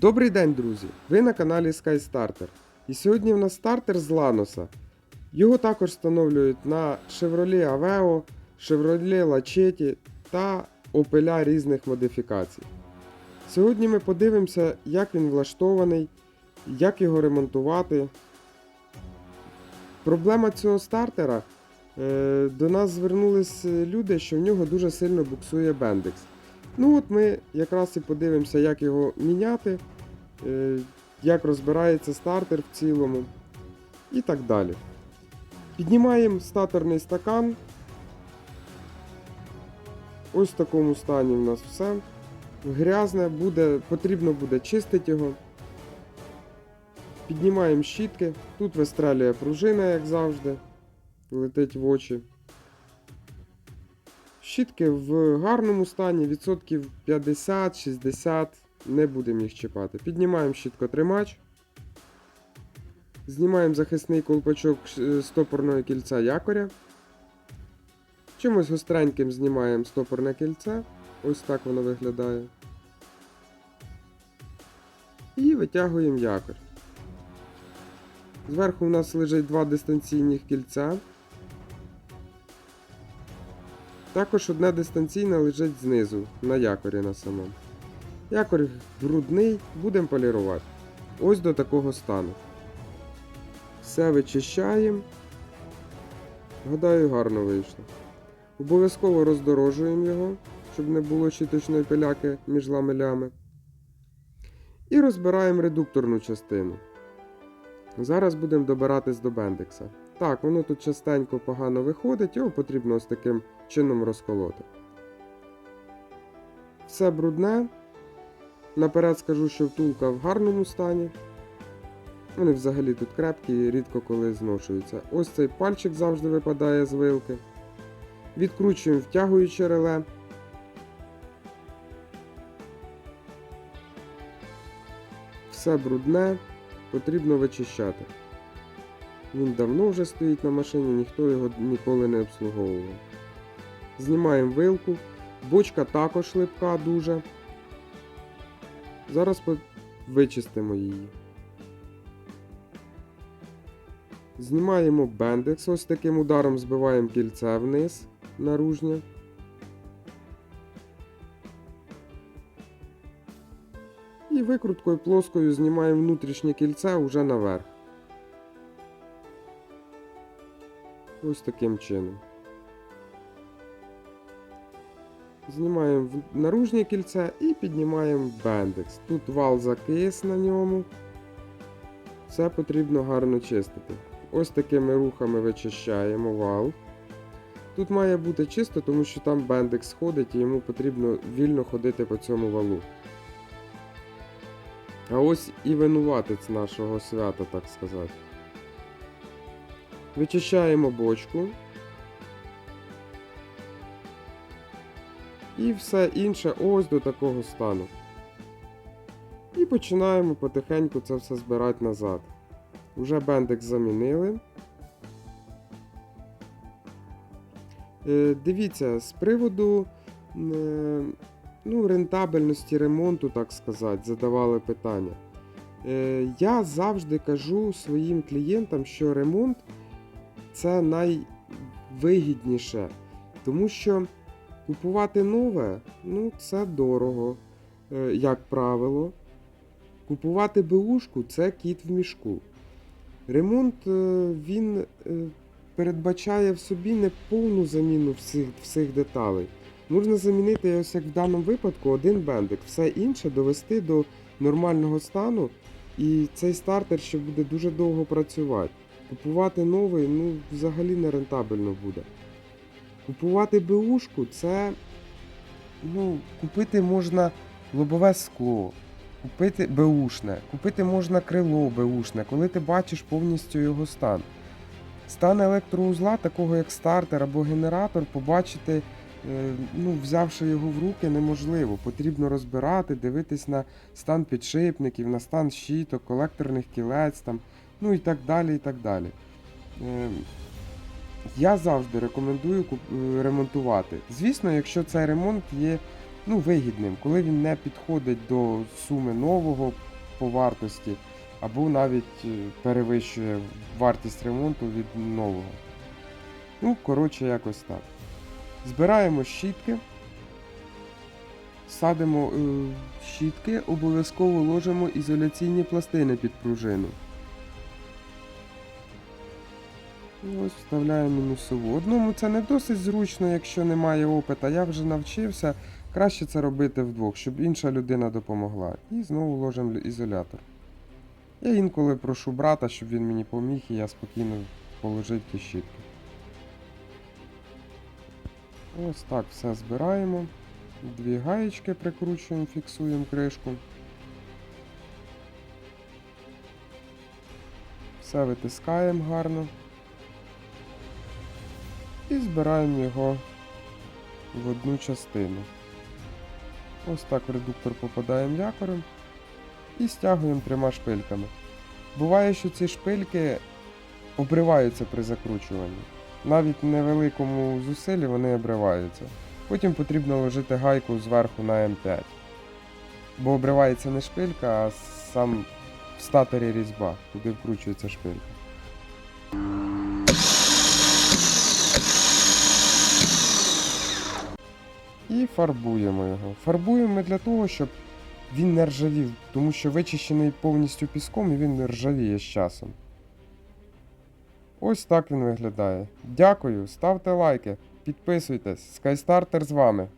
Добрий день, друзі! Ви на каналі SkyStarter. І сьогодні в нас стартер з Ланоса. Його також встановлюють на Chevrolet Aveo, Chevrolet Lachetti та Opel різних модифікацій. Сьогодні ми подивимося, як він влаштований, як його ремонтувати. Проблема цього стартера. е, До нас звернулись люди, що в нього дуже сильно буксує Bendix. Ну от ми якраз і подивимося, як його міняти, е, як розбирається стартер в цілому і так далі. Піднімаємо статорний стакан. Ось в такому стані в нас все. Грязне, буде, потрібно буде чистити його. Піднімаємо щітки. Тут вистрелює пружина, як завжди. Летить в очі. Щітки в гарному стані, відсотків 50-60, не будемо їх чіпати. Піднімаємо щіткотримач. Знімаємо захисний колпачок е, стопорного кільця якоря. Чимось гостреньким знімаємо стопорне кільце. Ось так воно виглядає. І витягуємо якорь. Зверху у нас лежить два дистанційних кільця. Також одне дистанційне лежить знизу, на якорі на самому. Якорь брудний, будемо полірувати. Ось до такого стану. Все вичищаємо. Гадаю, гарно вийшло. Обов'язково роздорожуємо його, щоб не було щіточної пиляки між ламелями. І розбираємо редукторну частину. Зараз будемо добиратись до бендекса. Так, воно тут частенько погано виходить, його потрібно ось таким чином розколоти. Все брудне. Наперед скажу, що втулка в гарному стані. Вони взагалі тут крепкі і рідко коли зношуються. Ось цей пальчик завжди випадає з вилки. Відкручуємо втягуюче реле. Все брудне, потрібно вичищати. Він давно вже стоїть на машині, ніхто його ніколи не обслуговував. Знімаємо вилку. Бочка також липка дуже. Зараз вичистимо її. Знімаємо бендекс, ось таким ударом збиваємо кільце вниз наружнє. І викруткою плоскою знімаємо внутрішнє кільце уже наверх. Ось таким чином. Знімаємо наружнє кільце і піднімаємо бендекс. Тут вал закис на ньому. Все потрібно гарно чистити. Ось такими рухами вичищаємо вал. Тут має бути чисто, тому що там бендекс ходить і йому потрібно вільно ходити по цьому валу. А ось і винуватець нашого свята, так сказати. Вичищаємо бочку. І все інше ось до такого стану. І починаємо потихеньку це все збирати назад. Уже бендекс замінили. Е, дивіться, з приводу е, ну, рентабельності ремонту, так сказати, задавали питання. Е, я завжди кажу своїм клієнтам, що ремонт це найвигідніше. Тому що купувати нове, ну, це дорого, е, як правило. Купувати БУшку це кіт в мішку. Ремонт е, він е, передбачає в собі не повну заміну всіх, всіх деталей. Можна замінити, ось як в даному випадку, один бендик, все інше довести до нормального стану, і цей стартер ще буде дуже довго працювати. Купувати новий, ну, взагалі не рентабельно буде. Купувати БУшку це. Ну, купити можна лобове скло, купити БУшне, купити можна крило БУшне, коли ти бачиш повністю його стан. Стан електроузла, такого як стартер або генератор, побачити, е, ну, взявши його в руки, неможливо. Потрібно розбирати, дивитись на стан підшипників, на стан щіток, колекторних кілець, там, ну і так далі. і так далі. Е, Я завжди рекомендую е, ремонтувати. Звісно, якщо цей ремонт є ну, вигідним, коли він не підходить до суми нового по вартості, або навіть е, перевищує вартість ремонту від нового. Ну, коротше, якось так. Збираємо щітки. Садимо е, щітки, обов'язково ложимо ізоляційні пластини під пружину. Ось вставляємо мінусову. Одному це не досить зручно, якщо немає опита. Я вже навчився. Краще це робити вдвох, щоб інша людина допомогла. І знову ложимо ізолятор. Я інколи прошу брата, щоб він мені поміг, і я спокійно положив ті щітки. Ось так все збираємо. Дві гаєчки прикручуємо, фіксуємо кришку. Все витискаємо гарно. І збираємо його в одну частину. Ось так в редуктор попадаємо якорем і стягуємо трьома шпильками. Буває, що ці шпильки обриваються при закручуванні. Навіть невеликому зусиллі вони обриваються. Потім потрібно ложити гайку зверху на М5. Бо обривається не шпилька, а сам в статері різьба, куди вкручується шпилька. І фарбуємо його. Фарбуємо для того, щоб він не ржавів, тому що вичищений повністю піском і він ржавіє з часом. Ось так він виглядає. Дякую, ставте лайки, підписуйтесь. SkyStarter з вами.